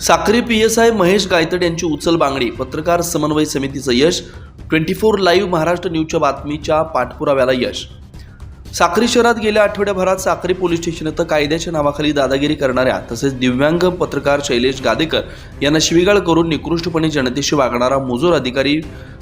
Sakri P S I Mahesh Gaytad यांची उचल बांगडी. पत्रकार समन्वय समितीचं यश. ट्वेंटी फोर लाईव्ह महाराष्ट्र न्यूजच्या बातमीच्या पाठपुराव्याला यश. साक्री शहरात गेल्या आठवड्याभरात साक्री पोलीस स्टेशन इथं कायद्याच्या नावाखाली दादागिरी करणाऱ्या तसेच दिव्यांग पत्रकार शैलेश गादेकर यांना शिवीगाळ करून निकृष्टपणे जनतेशी वागणारा मुजोर अधिकारी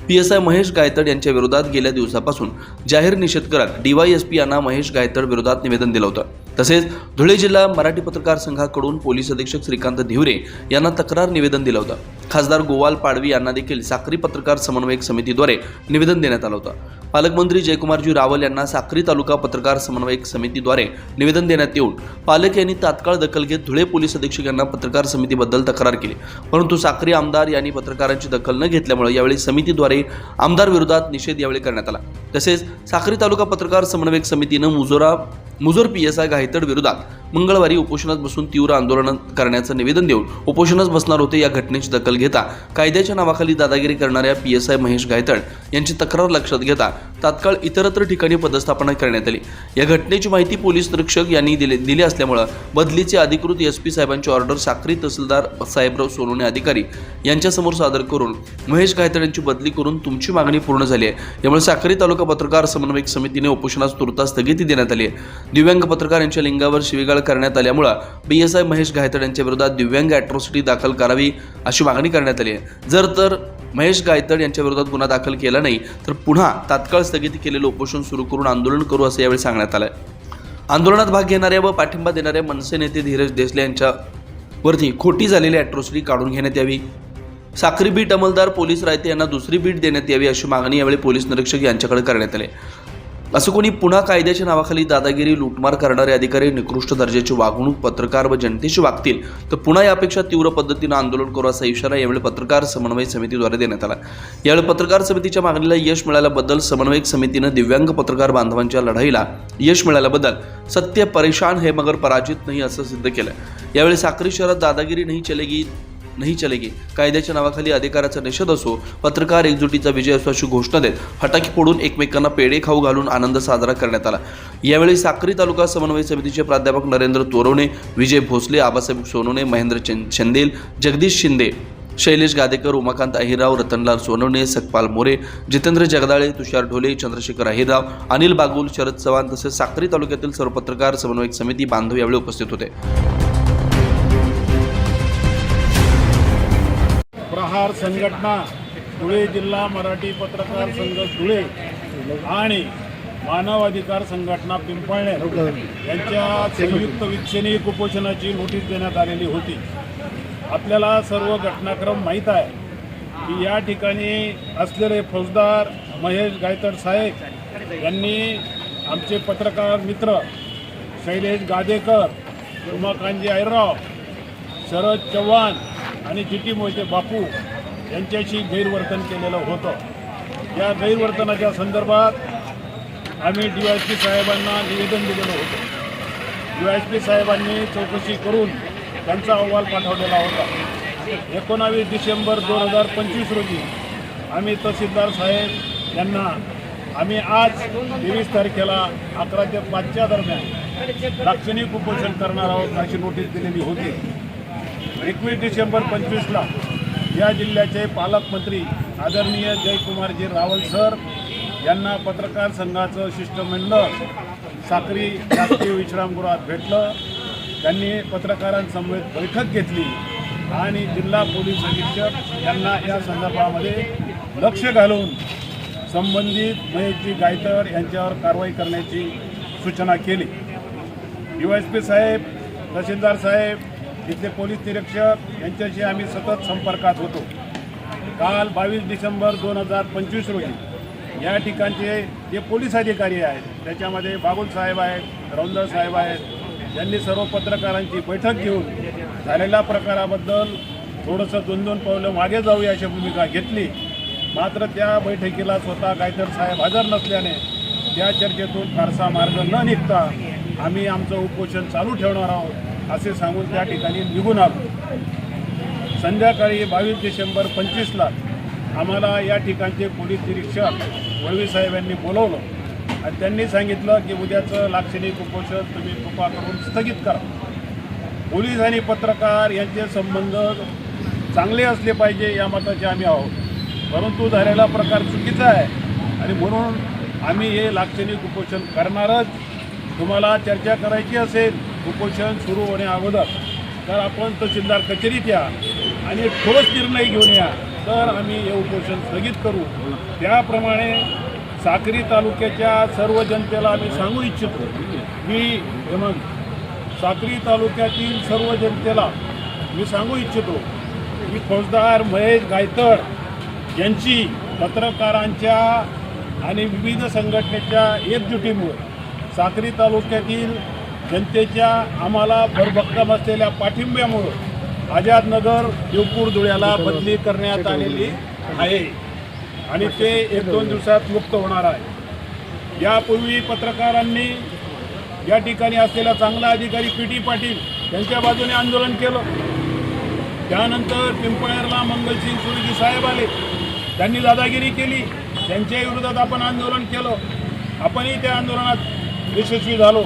P S I Mahesh Gaytad यांच्या विरोधात गेल्या दिवसापासून जाहीर निषेध करत डीवायएसपी यांना महेश गायतड विरोधात निवेदन दिलं होतं. तसेच धुळे जिल्हा मराठी पत्रकार संघाकडून पोलीस अधीक्षक श्रीकांत धिवरे यांना तक्रार निवेदन दिलं होतं. खासदार गोवाल पाडवी यांना देखील साक्री पत्रकार समन्वयक समितीद्वारे निवेदन देण्यात आलं होतं. पालकमंत्री जयकुमारजी रावल यांना साक्री तालुका पत्रकार समन्वयक समितीद्वारे निवेदन देण्यात येऊन पालक यांनी तात्काळ दखल घेत धुळे पोलीस अधीक्षक यांना पत्रकार समितीबद्दल तक्रार केली. परंतु साक्री आमदार यांनी पत्रकारांची दखल न घेतल्यामुळे यावेळी समितीद्वारे आमदार विरोधात निषेध यावेळी करण्यात आला. तसेच साखरी तालुका पत्रकार समन्वयक समितीनं मुजोरा मुजोर पी एस आय गायतड विरोधात मंगळवारी उपोषणात बसून तीव्र आंदोलन करण्याचं निवेदन देऊन उपोषणात बसणार होते या घटनेची दखल घेता कायद्याच्या नावाखाली दादागिरी करणाऱ्या P S I Mahesh Gaytad यांची तक्रार लक्षात घेता तात्काळ इतरत्र ठिकाणी पदस्थापना करण्यात आली. या घटनेची माहिती पोलीस निरीक्षक यांनी दिले दिली असल्यामुळं बदलीचे अधिकृत एस पी साहेबांची ऑर्डर साक्री तहसीलदार साहेबराव सोनवणे अधिकारी यांच्यासमोर सादर करून महेश गायतळ यांची बदली करून तुमची मागणी पूर्ण झाली आहे. यामुळे साक्री तालुका पत्रकार समन्वयक समितीने उपोषणास तुर्तास स्थगिती देण्यात आली आहे. दिव्यांग पत्रकार यांच्या लिंगावर शिवेगाळ करण्यात आल्यामुळं B S I Mahesh Gaytad यांच्या विरोधात दिव्यांग अॅट्रॉसिटी दाखल करावी अशी मागणी करण्यात आली आहे. जर तर महेश गायतड यांच्या विरोधात गुन्हा दाखल केला नाही तर पुन्हा तात्काळ स्थगिती केलेलं उपोषण सुरू करून आंदोलन करू असं यावेळी सांगण्यात आलं आंदोलनात भाग घेणाऱ्या व पाठिंबा देणाऱ्या मनसे नेते धीरज देसले यांच्या वरती खोटी झालेली अॅट्रॉसिटी काढून घेण्यात यावी. साखरी बीट अंमलदार पोलीस रायते यांना दुसरी बीट देण्यात यावी अशी मागणी यावेळी पोलीस निरीक्षक यांच्याकडे करण्यात आली असं कोणी पुन्हा कायद्याच्या नावाखाली दादागिरी लुटमार करणारे अधिकारी निकृष्ट दर्जाची वागणूक पत्रकार व जनतेशी वागतील तर पुन्हा यापेक्षा तीव्र पद्धतीनं आंदोलन करू असा इशारा यावेळी पत्रकार समन्वय समितीद्वारे देण्यात आला. यावेळी पत्रकार समितीच्या मागणीला यश मिळाल्याबद्दल समन्वयक समितीनं दिव्यांग पत्रकार बांधवांच्या लढाईला यश मिळाल्याबद्दल सत्य परेशान हे मगर पराजित नाही असं सिद्ध केलं. यावेळी साक्री शहरात दादागिरी नाही चलेगी नाही चलेगी. कायद्याच्या नावाखाली अधिकाराचा निषेध असो पत्रकार एकजुटीचा विजय असो अशी घोषणा देत फटाके फोडून एकमेकांना पेढे खाऊ घालून आनंद साजरा करण्यात आला. यावेळी साक्री तालुका समन्वय समितीचे प्राध्यापक नरेंद्र तोरवणे विजय भोसले आबासाहेब सोनवणे महेंद्र चंदेल जगदीश शिंदे शैलेश गादेकर उमाकांत अहिरराव रतनलाल सोनवणे सकपाल मोरे जितेंद्र जगदाळे तुषार ढोले चंद्रशेखर अहिरराव अनिल बागुल शरद चव्हाण तसेच साक्री तालुक्यातील सर्व पत्रकार समन्वयक समिती बांधव यावेळी उपस्थित होते. पत्रकार संघटना धुळे जिल्हा मराठी पत्रकार संघ धुळे आणि मानवाधिकार संघटना पिंपळणे यांच्या संयुक्त विक्षणिक कुपोषणाची नोटीस देण्यात आलेली होती. आपल्याला सर्व घटनाक्रम माहीत आहे की या ठिकाणी असलेले फौजदार महेश गायतर साहेब यांनी आमचे पत्रकार मित्र शैलेश गादेकर उमाकांजी आयराव शरद चव्हाण आणि जी टी मोहिते बापू यांच्याशी गैरवर्तन केलेलं होतं. या गैरवर्तनाच्या संदर्भात आम्ही डी वाय पी साहेबांना निवेदन दिलेलं होतं. डी वाय पी साहेबांनी चौकशी करून त्यांचा अहवाल पाठवलेला होता. एकोणावीस डिसेंबर दोन हजार पंचवीस रोजी आम्ही तहसीलदार साहेब यांना आम्ही आज तेवीस तारखेला अकरा ते पाचच्या दरम्यान लाक्षणिक उपोषण करणार आहोत अशी नोटीस दिलेली होती. एकवीस डिसेंबर पंचवीसला या जिल्ह्याचे पालकमंत्री आदरणीय जयकुमारजी रावल सर यांना पत्रकार संघाचं शिष्टमंडळ साक्री राष्ट्रीय विश्रामगृहात भेटलं. त्यांनी पत्रकारांसमवेत बैठक घेतली आणि जिल्हा पोलीस अधीक्षक यांना या संदर्भामध्ये लक्ष घालून संबंधित महेशजी गायतर यांच्यावर कारवाई करण्याची सूचना केली. यू एस पी साहेब तहसीलदार साहेब तिथले पोलीस निरीक्षक यांच्याशी आम्ही सतत संपर्कात होतो. काल बावीस डिसेंबर दोन हजार पंचवीस रोजी या ठिकाणचे जे पोलीस अधिकारी आहेत त्याच्यामध्ये बागुल साहेब आहेत रौंदळ साहेब आहेत त्यांनी सर्व पत्रकारांची बैठक घेऊन झालेल्या प्रकाराबद्दल थोडंसं दोन दोन पावलं मागे जाऊया अशी भूमिका घेतली. मात्र त्या बैठकीला स्वतः गायधर साहेब हजर नसल्याने त्या चर्चेतून फारसा मार्ग न निघता आम्ही आमचं उपोषण चालू ठेवणार आहोत. असे सांगून त्या ठिकाणी निघून आलो. संध्याकाळी बावीस डिसेंबर पंचवीसला आम्हाला या ठिकाणचे पोलीस निरीक्षक वळवी साहेबांनी बोलवलं. आणि त्यांनी सांगितलं की उद्याचं लाक्षणिक उपोषण तुम्ही कृपा करून स्थगित करा. पोलीस आणि पत्रकार यांचे संबंध चांगले असले पाहिजे या मताचे आम्ही आहोत. परंतु झालेला प्रकार चुकीचा आहे. आणि म्हणून आम्ही हे लाक्षणिक उपोषण करणारच. तुम्हाला चर्चा करायची असेल उपोषण सुरू होण्या अगोदर तर आपण तहसीलदार कचेरीत या आणि एक ठोस निर्णय घेऊन या तर आम्ही हे उपोषण स्थगित करू. त्याप्रमाणे साक्री तालुक्याच्या सर्व जनतेला आम्ही सांगू इच्छितो की हेमंत साक्री तालुक्यातील सर्व जनतेला मी सांगू इच्छितो की फौजदार महेश गायतड यांची पत्रकारांच्या आणि विविध संघटनेच्या एकजुटीमुळे साक्री तालुक्यातील जनतेच्या आम्हाला भरभक्कम असलेल्या पाठिंब्यामुळं आझादनगर देवपूर धुळ्याला बदली करण्यात आलेली आहे. आणि ते एक दोन दिवसात मुक्त होणार आहे. यापूर्वी पत्रकारांनी या ठिकाणी असलेला चांगला अधिकारी पी टी पाटील यांच्या बाजूने आंदोलन केलं. त्यानंतर पिंपळेरला मंगलसिंग सुरजी साहेब आले. त्यांनी दादागिरी केली. त्यांच्या विरोधात आपण आंदोलन केलं. आपणही त्या आंदोलनात यशस्वी झालो.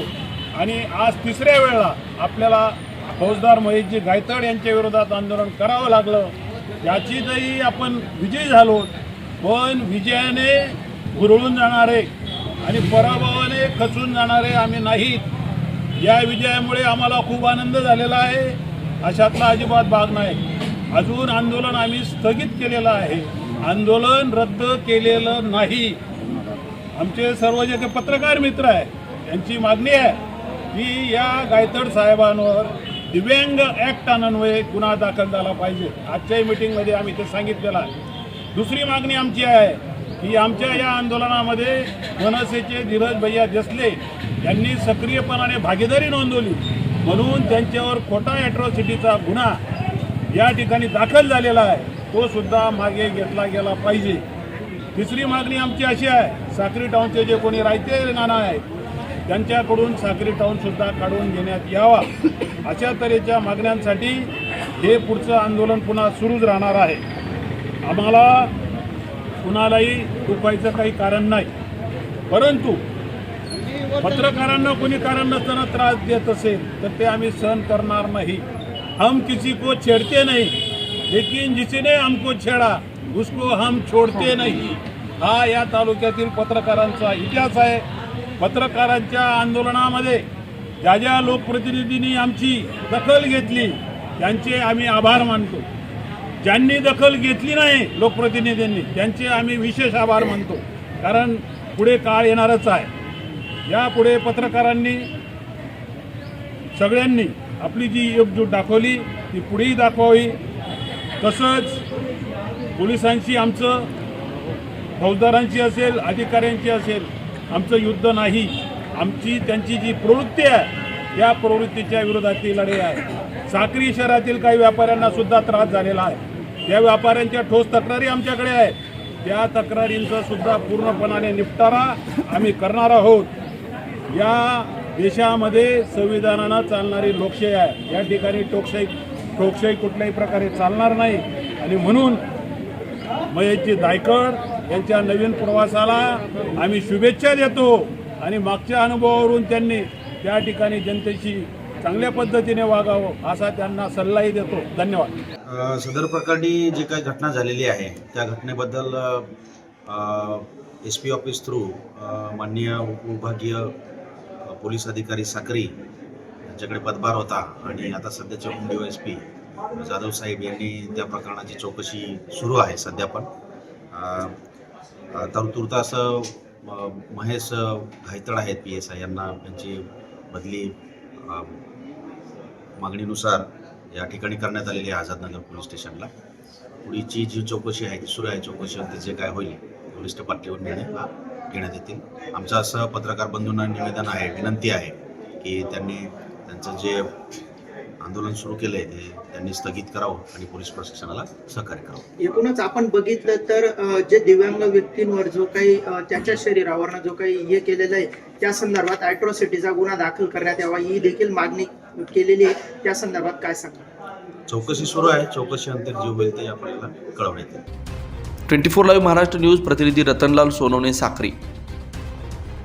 आणि आज तिसऱ्या वेळेला आपल्याला फौजदार महेशजी गायतड यांच्या विरोधात आंदोलन करावं लागलं याचीतही आपण विजयी झालो पण विजयाने हुरळून जाणारे आणि पराभवाने खचून जाणारे आम्ही नाहीत. या विजयामुळे आम्हाला खूप आनंद झालेला आहे. अशातला अजिबात भाग नाही. अजून आंदोलन आम्ही स्थगित केलेलं आहे. आंदोलन रद्द केलेलं नाही. आमचे सर्व जे पत्रकार मित्र आहे त्यांची मागणी आहे. की या गायतड साहेबांवर दिव्यांग ॲक्ट अन्वये गुन्हा दाखल झाला पाहिजे. आजच्याही मिटिंगमध्ये आम्ही ते सांगितलेलं आहे. दुसरी मागणी आमची आहे की आमच्या या आंदोलनामध्ये मनसेचे धीरज भैया देसले यांनी सक्रियपणाने भागीदारी नोंदवली. म्हणून त्यांच्यावर खोटा ॲट्रॉसिटीचा गुन्हा या ठिकाणी दाखल झालेला आहे. तो सुद्धा मागे घेतला गेला पाहिजे. तिसरी मागणी आमची अशी आहे साक्री टाऊनचे जे कोणी रायते नाना आहेत त्यांच्याकडून साक्री टाऊनसुद्धा काढून घेण्यात यावा. अशा तऱ्हेच्या मागण्यांसाठी हे पुढचं आंदोलन पुन्हा सुरूच राहणार आहे. आम्हाला कुणालाही दुखायचं काही कारण नाही. परंतु पत्रकारांना कोणी कारण नसताना त्रास देत असेल तर ते आम्ही सहन करणार नाही. हम किसी को छेडते नाही. लेकिन जिसने हमको छेडा उसको हम छोडते नाही. हा या तालुक्यातील पत्रकारांचा इतिहास आहे. पत्रकारांच्या आंदोलनामध्ये ज्या ज्या लोकप्रतिनिधींनी आमची दखल घेतली त्यांचे आम्ही आभार मानतो. ज्यांनी दखल घेतली नाही लोकप्रतिनिधींनी त्यांचे आम्ही विशेष आभार मानतो. कारण पुढे काळ येणारच आहे. यापुढे पत्रकारांनी सगळ्यांनी आपली जी एकजूट दाखवली ती पुढेही दाखवावी. तसंच पोलिसांशी आमचं फौजदारांची असेल अधिकाऱ्यांची असेल आमचं युद्ध नाही. आमची त्यांची जी प्रवृत्ती आहे या प्रवृत्तीच्या विरोधातील लढाई आहे. साक्री शहरातील काही व्यापाऱ्यांना सुद्धा त्रास झालेला आहे. त्या व्यापाऱ्यांच्या ठोस तक्रारी आमच्याकडे आहेत. त्या तक्रारींचा सुद्धा पूर्णपणाने निपटारा आम्ही करणार आहोत. या देशामध्ये संविधानानं चालणारी लोकशाही आहे. या ठिकाणी टोकशाही टोकशाही कुठल्याही प्रकारे चालणार नाही. आणि म्हणून मयची दायकड त्यांच्या नवीन प्रवासाला आम्ही शुभेच्छा देतो आणि मागच्या अनुभवावरून त्यांनी त्या ठिकाणी जनतेशी चांगल्या पद्धतीने वागावं असा त्यांना सल्लाही देतो. धन्यवाद. सदर प्रकरणी जी काही घटना झालेली आहे त्या घटनेबद्दल एस पी ऑफिस थ्रू माननीय उपविभागीय पोलीस अधिकारी साक्री यांच्याकडे पदभार होता आणि आता सध्याचे डी एस पी जाधव साहेब यांनी त्या प्रकरणाची चौकशी सुरू आहे सध्या पण. अ, असं तर तुर्तास महेश घायतळ आहेत पी एस आय यांना त्यांची बदली मागणीनुसार या ठिकाणी करण्यात आलेली आहे आझादनगर पोलीस स्टेशनला. पुढीची जी चौकशी आहे ती सुरू आहे चौकशीवरती जे काय होईल पोलीस पातळीवर निर्णय घेण्यात येतील. आमचं असं पत्रकार बंधूंना निवेदन आहे विनंती आहे की त्यांनी त्यांचं जे आंदोलन सुरू केलं आहे ते त्यांनी स्थगित करावं आणि पोलीस प्रशासनाला सहकार्य करावं. एकूणच आपण बघितलं तर जे दिव्यांग व्यक्तींवर जो काही त्याच्या शरीरावरनं जो काही हे केलेलं आहे त्या संदर्भात ॲट्रॉसिटीचा गुन्हा दाखल करण्यात यावा ही देखील मागणी केलेली आहे. त्या संदर्भात काय सांगा चौकशी सुरू आहे चौकशी अंतर जे होईल ते आपल्याला कळवण्यात येईल. Twenty four live Maharashtra news प्रतिनिधी रतनलाल सोनवणे साक्री.